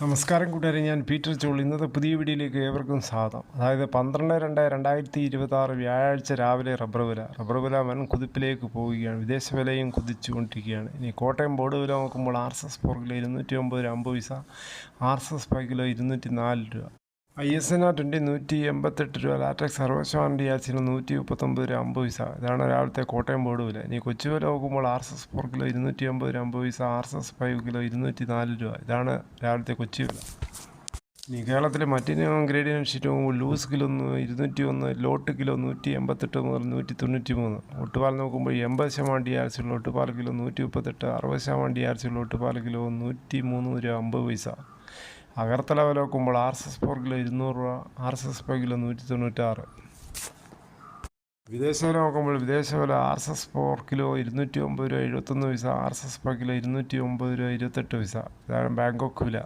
നമസ്കാരം കൂട്ടുകാരെ ഞാൻ പീറ്റർ ചോൾ ഇന്നത്തെ പുതിയ വീഡിയോയിലേക്ക് ഏവർക്കും സ്വാഗതം. അതായത് പന്ത്രണ്ട് രണ്ട് രണ്ടായിരത്തി ഇരുപത്തി വ്യാഴാഴ്ച രാവിലെ റബ്ബർ വില. റബ്ബർ വില വൻ കുതിപ്പിലേക്ക് പോവുകയാണ്. വിദേശ വിലയും കുതിച്ചുകൊണ്ടിരിക്കുകയാണ്. ഇനി കോട്ടയം ബോർഡ് വില നോക്കുമ്പോൾ R S S four kilo ഇരുന്നൂറ്റി ഒമ്പത് രൂപ അമ്പത് പൈസ R S S five kilo ഇരുന്നൂറ്റി നാല് രൂപ. I S N R twenty നൂറ്റി എൺപത്തെട്ട് രൂപ ലാറ്റക്സ് സർവശാൻ ആച്ചിന് നൂറ്റി മുപ്പത്തൊമ്പത് രൂപ അമ്പത് പൈസ. ഇതാണ് രാവിലത്തെ കോട്ടയം ബോർഡ് വില. ഇനി കൊച്ചു വില നോക്കുമ്പോൾ R S S four kilo ഇരുന്നൂറ്റി അമ്പത് രൂപ അമ്പത് പൈസ R S S five kilo ഇരുന്നൂറ്റി നാല് രൂപ. ഇതാണ് രാവിലത്തെ കൊച്ചു വില ഇനി കേരളത്തിലെ മറ്റിനും ഗ്രേഡിയൻ ഷീറ്റ് നോക്കുമ്പോൾ ലൂസ് കിലോ ഒന്ന് ഇരുന്നൂറ്റി ഒന്ന് ലോട്ട് കിലോ നൂറ്റി എൺപത്തെട്ട് മുതൽ നൂറ്റി തൊണ്ണൂറ്റി മൂന്ന് ഒട്ടുപാൽ നോക്കുമ്പോൾ എൺപത് ശതമാനം ഡി ആർ ഒട്ടുപാൽ കിലോ നൂറ്റി മുപ്പത്തെട്ട് അറുപത് ശതമാനം ഡി ആർ ഒട്ടുപാൽ കിലോ നൂറ്റി മൂന്ന് രൂപ അമ്പത് പൈസ. അകർത്തല വില നോക്കുമ്പോൾ ആർ എസ് എസ് പോർക്കിൽ ഇരുന്നൂറ് രൂപ ആർ എസ് എസ് പോർക്കിൽ നൂറ്റി തൊണ്ണൂറ്റാറ് വിദേശ വില നോക്കുമ്പോൾ വിദേശ വില R S S four kilo ഇരുന്നൂറ്റി ഒമ്പത് രൂപ എഴുപത്തൊന്ന് പൈസ R S S five kilo ഇരുന്നൂറ്റി ഒമ്പത് രൂപ ഇരുപത്തെട്ട് പൈസ. ഇതാണ് ബാങ്കോക്ക് വില.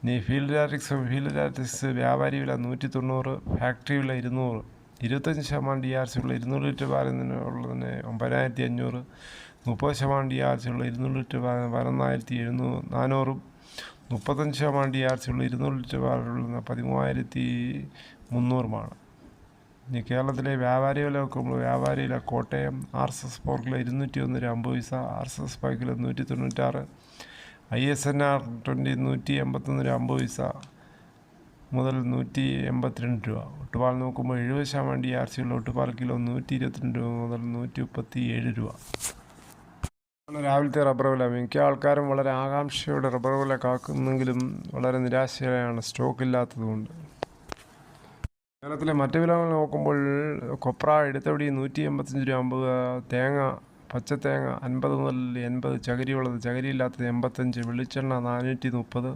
ഇനി ഫീൽഡ് ഡയറക്ട്സ് ഫീൽഡ് ഡയറക്ട്സ് വ്യാപാരി വില നൂറ്റി തൊണ്ണൂറ് ഫാക്ടറി വില ഇരുന്നൂറ്. ഇരുപത്തഞ്ച് ശതമാനം ഡി ആർ സി ഉള്ള ഇരുന്നൂറ് ലിറ്റർ പാലിന് ഉള്ളതിന് ഒമ്പതിനായിരത്തി അഞ്ഞൂറ്. മുപ്പത് ശതമാനം ഡി ആർ സി ഉള്ള ഇരുന്നൂറ് ലിറ്റർ പാലം പതിനൊന്നായിരത്തി എഴുന്നൂറ് നാനൂറും. മുപ്പത്തഞ്ച് ശതമാനം ഡി ആർ സി ഉള്ള ഇരുന്നൂറ് ലിറ്റർ പാലുള്ള പതിമൂവായിരത്തി മുന്നൂറുമാണ് ഇനി കേരളത്തിലെ വ്യാപാരി വില നോക്കുമ്പോൾ വ്യാപാരി വില കോട്ടയം ആർ എസ് എസ് പോർക്കിലെ ഇരുന്നൂറ്റി ഒന്ന് രൂപ അമ്പത് പൈസ R S S five kilo നൂറ്റി തൊണ്ണൂറ്റാറ് I S N R twenty നൂറ്റി എൺപത്തൊന്ന് രൂപ അമ്പത് പൈസ മുതൽ നൂറ്റി എൺപത്തിരണ്ട് രൂപ. ഒട്ടുപാൽ നോക്കുമ്പോൾ എഴുപത് ശതമാനം ഡി ആർ സി ഉള്ള ഒട്ടുപാൽ കിലോ നൂറ്റി ഇരുപത്തിരണ്ട് രൂപ മുതൽ നൂറ്റി മുപ്പത്തി ഏഴ് രൂപ. രാവിലത്തെ റബ്ബർ വില. മിക്ക ആൾക്കാരും വളരെ ആകാംക്ഷയോടെ റബ്ബർ വില കാക്കുന്നെങ്കിലും വളരെ നിരാശയാണ് സ്റ്റോക്ക് ഇല്ലാത്തതുകൊണ്ട് കേരളത്തിലെ മറ്റു വിലകൾ നോക്കുമ്പോൾ കൊപ്ര എടുത്തവടി നൂറ്റി എൺപത്തഞ്ച് രൂപ അമ്പത് തേങ്ങ പച്ചത്തേങ്ങ അൻപത് മുതൽ എൺപത് ചകിരിയുള്ളത് ചകിരിയില്ലാത്തത് എൺപത്തഞ്ച് വെളിച്ചെണ്ണ നാനൂറ്റി മുപ്പത്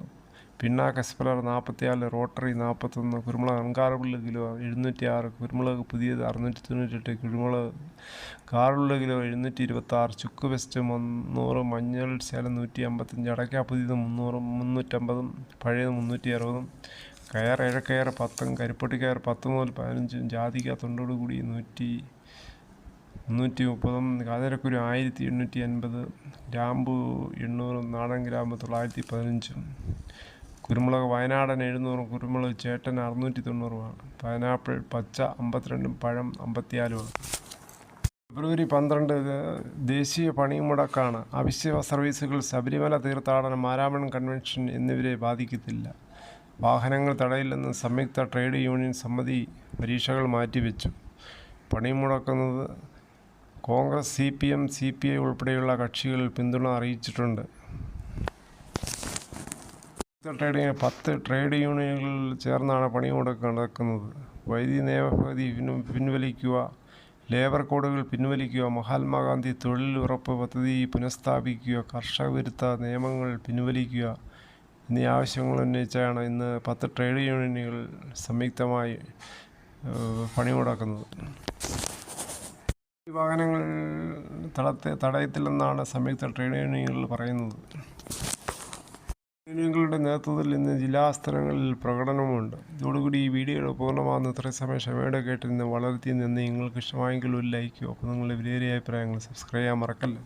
പിണ്ണാക്ക് എസ്പലർ നാൽപ്പത്തിയാൽ റോട്ടറി നാൽപ്പത്തൊന്ന് കുരുമുളക് അൻകാറുള്ള കിലോ എഴുന്നൂറ്റി ആറ് കുരുമുളക് പുതിയത് അറുന്നൂറ്റി തൊണ്ണൂറ്റെട്ട് കുരുമുളക് കാറുള്ള കിലോ എഴുന്നൂറ്റി ഇരുപത്താറ് ചുക്ക് വെസ്റ്റ് മുന്നൂറ് മഞ്ഞൾ ശേലം നൂറ്റി അമ്പത്തഞ്ച് അടയ്ക്ക പുതിയത് മുന്നൂറ് മുന്നൂറ്റമ്പതും പഴയത് മുന്നൂറ്റി അറുപതും കയർ ഏഴക്കയർ പത്തും കരിപ്പൊട്ടി കയർ പത്ത് മുതൽ പതിനഞ്ചും ജാതിക തൊണ്ടോട് കൂടി നൂറ്റി മുന്നൂറ്റി മുപ്പതും കാതരക്കുരു ആയിരത്തി എണ്ണൂറ്റി അൻപത് ഗ്രാമ്പു എണ്ണൂറും നാടൻ ഗ്രാമ്പ് തൊള്ളായിരത്തി പതിനഞ്ചും. കുരുമുളക് വയനാടൻ എഴുന്നൂറും കുരുമുളക് ചേട്ടൻ അറുന്നൂറ്റി തൊണ്ണൂറുമാണ് പൈനാപ്പിൾ പച്ച അമ്പത്തിരണ്ടും പഴം അമ്പത്തിയാലുമാണ് ഫെബ്രുവരി പന്ത്രണ്ട് ദേശീയ പണിമുടക്കാണ്. അവശ്യ സർവീസുകൾ ശബരിമല തീർത്ഥാടനം മാരാമൺ കൺവെൻഷൻ എന്നിവരെ ബാധിക്കത്തില്ല. വാഹനങ്ങൾ തടയില്ലെന്ന് സംയുക്ത ട്രേഡ് യൂണിയൻ സമിതി പരീക്ഷകൾ മാറ്റിവെച്ചു. പണിമുടക്കുന്നത് Congress C P M C P I ഉൾപ്പെടെയുള്ള കക്ഷികൾ പിന്തുണ അറിയിച്ചിട്ടുണ്ട്. ട്രേഡ് യൂണിയൻ പത്ത് ട്രേഡ് യൂണിയനുകളിൽ ചേർന്നാണ് പണിമുടക്ക് നടക്കുന്നത്. വൈദ്യുതി നിയമപദ്ധതി പിൻവലിക്കുക ലേബർ കോഡുകൾ പിൻവലിക്കുക മഹാത്മാഗാന്ധി തൊഴിൽ ഉറപ്പ് പദ്ധതി പുനഃസ്ഥാപിക്കുക കർഷക വിരുദ്ധ നിയമങ്ങൾ പിൻവലിക്കുക എന്നീ ആവശ്യങ്ങൾ ഉന്നയിച്ചാണ് ഇന്ന് പത്ത് ട്രേഡ് യൂണിയനുകൾ സംയുക്തമായി പണിമുടക്കുന്നത്. വാഹനങ്ങൾ തടത്തെ തടയത്തില്ലെന്നാണ് സംയുക്ത ട്രേഡ് യൂണിയനുകൾ പറയുന്നത്. യൂണിയനുകളുടെ നേതൃത്വത്തിൽ ഇന്ന് ജില്ലാസ്ഥലങ്ങളിൽ പ്രകടനമുണ്ട്. ഇതോടുകൂടി ഈ വീഡിയോ പൂർണമാകുന്ന ഇത്രയും സമയം ക്ഷമയോടെ കേട്ടിരുന്ന് വളർത്തി നിന്ന് നിങ്ങൾക്ക് ഇഷ്ടമായെങ്കിൽ ഒരു ലൈക്കോ അപ്പോൾ നിങ്ങളുടെ വിലയേറിയ അഭിപ്രായങ്ങൾ സബ്സ്ക്രൈബ് ചെയ്യാൻ മറക്കല്ലേ?